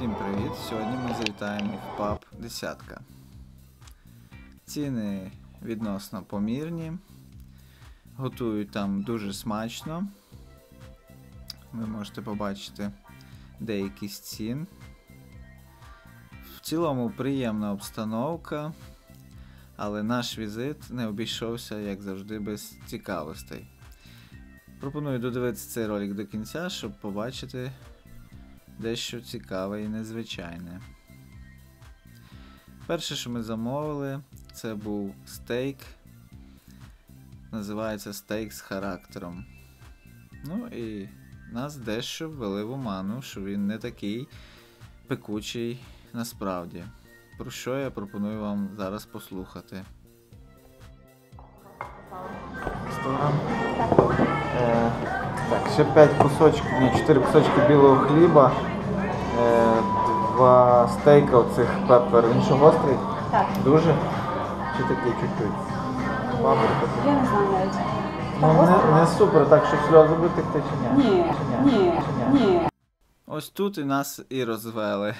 Всім привіт! Сьогодні ми завітаємо в паб Десятка. Ціни відносно помірні. Готують там дуже смачно. Ви можете побачити деякі з цін. В цілому приємна обстановка, але наш візит не обійшовся, як завжди, без цікавостей. Пропоную додивитися цей ролик до кінця, щоб побачити дещо цікаве і незвичайне. Перше, що ми замовили, це був стейк. Називається стейк з характером. Ну і нас дещо ввели в оману, що він не такий пекучий насправді. Про що я пропоную вам зараз послухати. 100 грам? Так, ще 5 кусочків, ні, 4 кусочки білого хліба, е, два стейка оцих пепер. Він що гострий? Так, Дуже? Чи такий чуть-чуть? Паприка. я не знаю навіть. Ну, не, не супер, так, щоб сльози витекти чи ні? Ні, Чи ні, Чи ні. Ось тут і нас і розвели.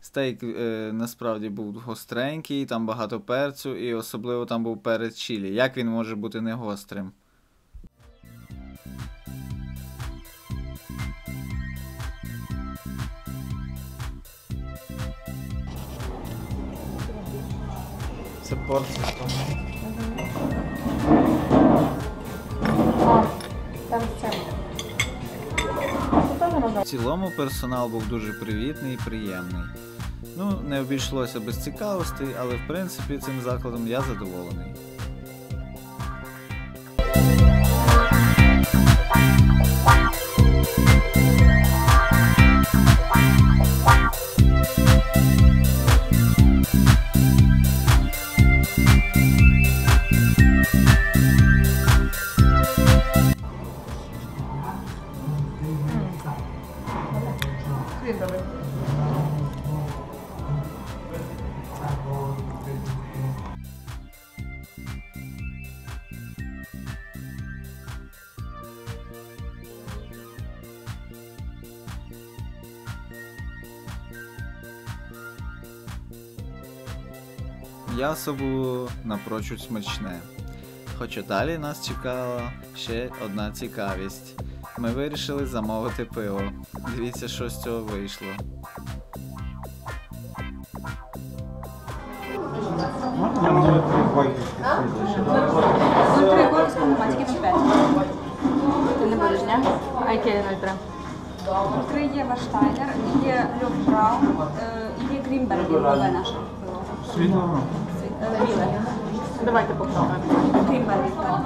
Стейк е, насправді був гостренький, там багато перцю, і особливо там був перець чилі. Як він може бути не гострим? Це порція. з там В цілому персонал був дуже привітний і приємний. Ну, не обійшлося без цікавостей, але в принципі цим закладом я задоволений. М'ясо було напрочуд смачне. Хоча далі нас чекала ще одна цікавість. Ми вирішили замовити пиво. Дивіться, що з цього вийшло. Три горського нема, тільки 0,5. Ти не будеш, ні? А яке 0,3? Три є Ваштайнер, є Льов Браун, і є Грінберг, нове наше пиво. Світло. Біле. Давайте попробуємо. Грінберг, так.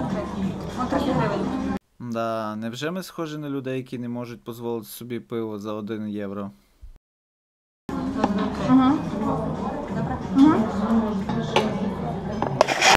30 гривень. Да, невже ми схожі на людей, які не можуть дозволити собі пиво за 1 євро? Ага. Угу.